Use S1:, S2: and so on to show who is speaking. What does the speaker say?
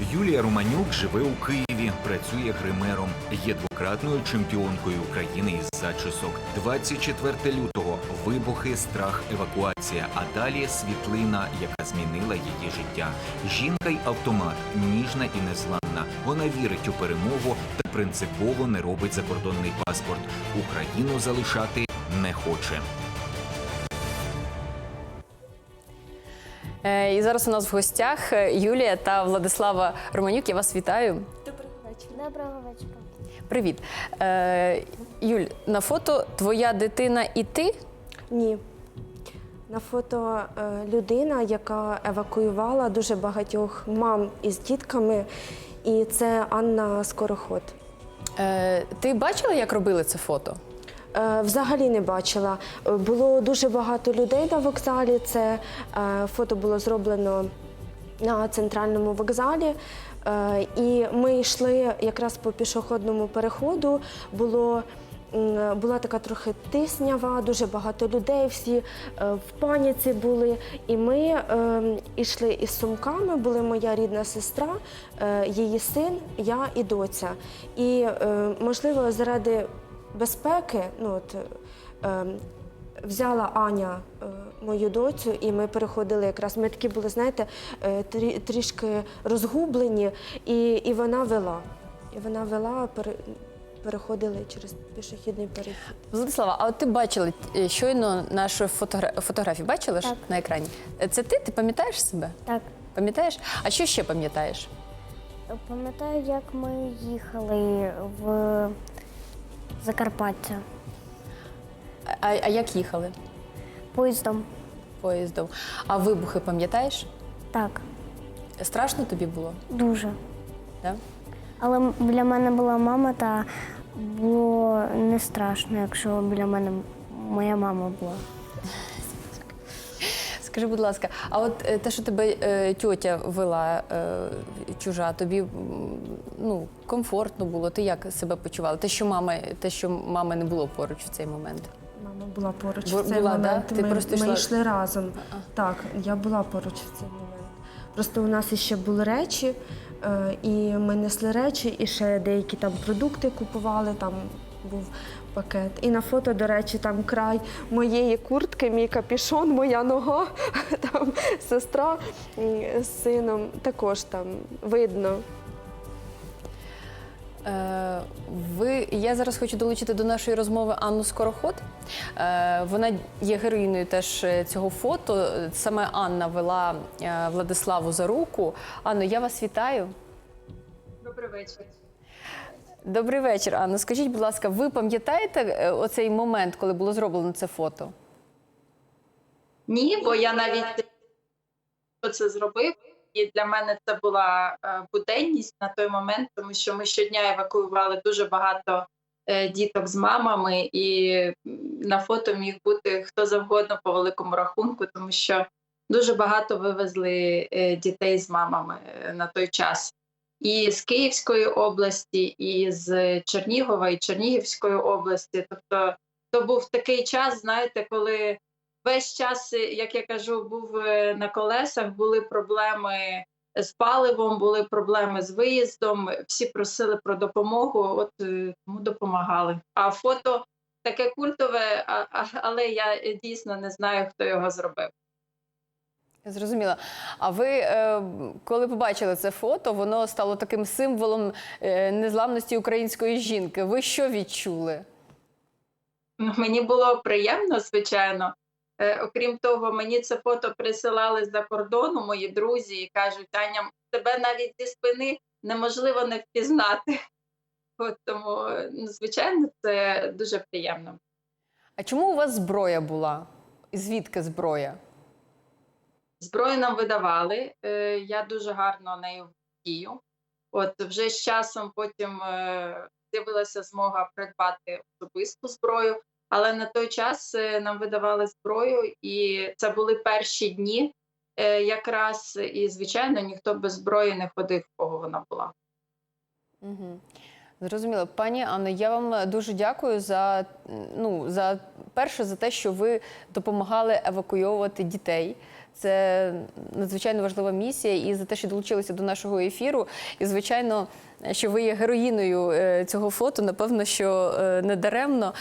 S1: Юлія Романюк живе у Києві, працює гримером, є двократною чемпіонкою України із зачісок. 24 лютого вибухи, страх, евакуація. А далі світлина, яка змінила її життя. Жінка й автомат, ніжна і незламна. Вона вірить у перемогу та принципово не робить закордонний паспорт. Україну залишати не хоче.
S2: І зараз у нас в гостях е, Юлія та Владислава Романюк. Я вас вітаю.
S3: Доброго вечора.
S2: Привіт. Е, Юль, на фото твоя дитина і ти?
S4: Ні. На фото е, людина, яка евакуювала дуже багатьох мам із дітками, і це Анна Скороход.
S2: Е, Ти бачила, як робили це фото?
S4: Е, Взагалі не бачила. Було дуже багато людей на вокзалі. Це е, фото було зроблено на центральному вокзалі. Е, І ми йшли якраз по пішохідному переходу. Було була така трохи тиснява, дуже багато людей, всі в паніці були. І ми е, йшли із сумками, були моя рідна сестра, її син, я і доця. І, можливо, заради безпеки, ну от. е, Взяла Аня е, мою доцю, і ми переходили якраз. Ми такі були, знаєте, е, трі- трішки розгублені, і, і вона вела. І вона вела, пере, переходили через пішохідний перехід.
S2: Владислава, а от ти бачила е, щойно нашу фотогра- фотографію? Бачила ж на екрані? Це ти? Ти пам'ятаєш себе?
S3: Так,
S2: Пам'ятаєш? А що ще пам'ятаєш?
S3: пам'ятаю, як ми їхали в Закарпаття
S2: А, а як їхали?
S3: поїздом.
S2: Поїздом. А вибухи пам'ятаєш?
S3: Так,
S2: Страшно тобі було?
S3: дуже.
S2: Да?
S3: Але для біля мене була мама, та було не страшно, якщо біля мене моя мама була.
S2: Скажи, будь ласка, а от е, те, що тебе е, тьотя вела е, чужа, тобі ну, комфортно було? Ти як себе почувала? Те, що мама, те, що мами не було поруч в цей момент.
S4: Мама була поруч
S2: Бу-
S4: в цей
S2: була, да?
S4: момент.
S2: Ти
S4: ми,
S2: просто
S4: ми
S2: йшла-
S4: йшли разом. Так, я була поруч в цей момент. Просто у нас ще були речі, е, і ми несли речі, і ще деякі там продукти купували. Там був пакет. І на фото, до речі, там край моєї куртки, мій капішон, моя нога, там сестра з сином також там видно.
S2: Е, ви, я зараз хочу долучити до нашої розмови Анну Скороход. Е, вона є героїною теж е, цього фото. Саме Анна вела е, Владиславу за руку. Анно, я вас вітаю.
S5: Добрий вечір.
S2: Добрий вечір, Анно. Скажіть, будь ласка, ви пам'ятаєте е, оцей момент, коли було зроблено це фото?
S5: Ні, бо я навіть це зробив. І для мене це була е, буденність на той момент, тому що ми щодня евакуювали дуже багато е, діток з мамами, і на фото міг бути хто завгодно по великому рахунку, тому що дуже багато вивезли дітей з мамами на той час. І з Київської області, і з Чернігова, і Чернігівської області. Тобто, то був такий час, знаєте, коли весь час, як я кажу, був е, на колесах, були проблеми з паливом, були проблеми з виїздом. Всі просили про допомогу, от е, тому допомагали. А фото таке культове, але я е, дійсно не знаю, хто його зробив.
S2: Я Зрозуміла. А ви, е, коли побачили це фото, воно стало таким символом е, незламності української жінки. Ви що відчули?
S5: Ну, Мені було приємно, звичайно. Е, окрім того, мені це фото присилали з-за кордону мої друзі і кажуть, Таня, тебе навіть зі спини неможливо не впізнати. От тому, ну, звичайно, це дуже приємно.
S2: А чому у вас зброя була? Звідки зброя?
S5: Зброю нам видавали. Е, я дуже гарно нею дію. От вже з часом потім е, з'явилася змога придбати особисту зброю, але на той час е, нам видавали зброю, і це були перші дні якраз. І, звичайно, ніхто без зброї не ходив, кого вона була.
S2: Угу. Зрозуміло. Пані Анно, я вам дуже дякую за, ну, за перше, за те, що ви допомагали евакуйовувати дітей. Це надзвичайно важлива місія, і за те, що долучилися до нашого ефіру. І звичайно, що ви є героїною е, цього фото, напевно, що е, не даремно.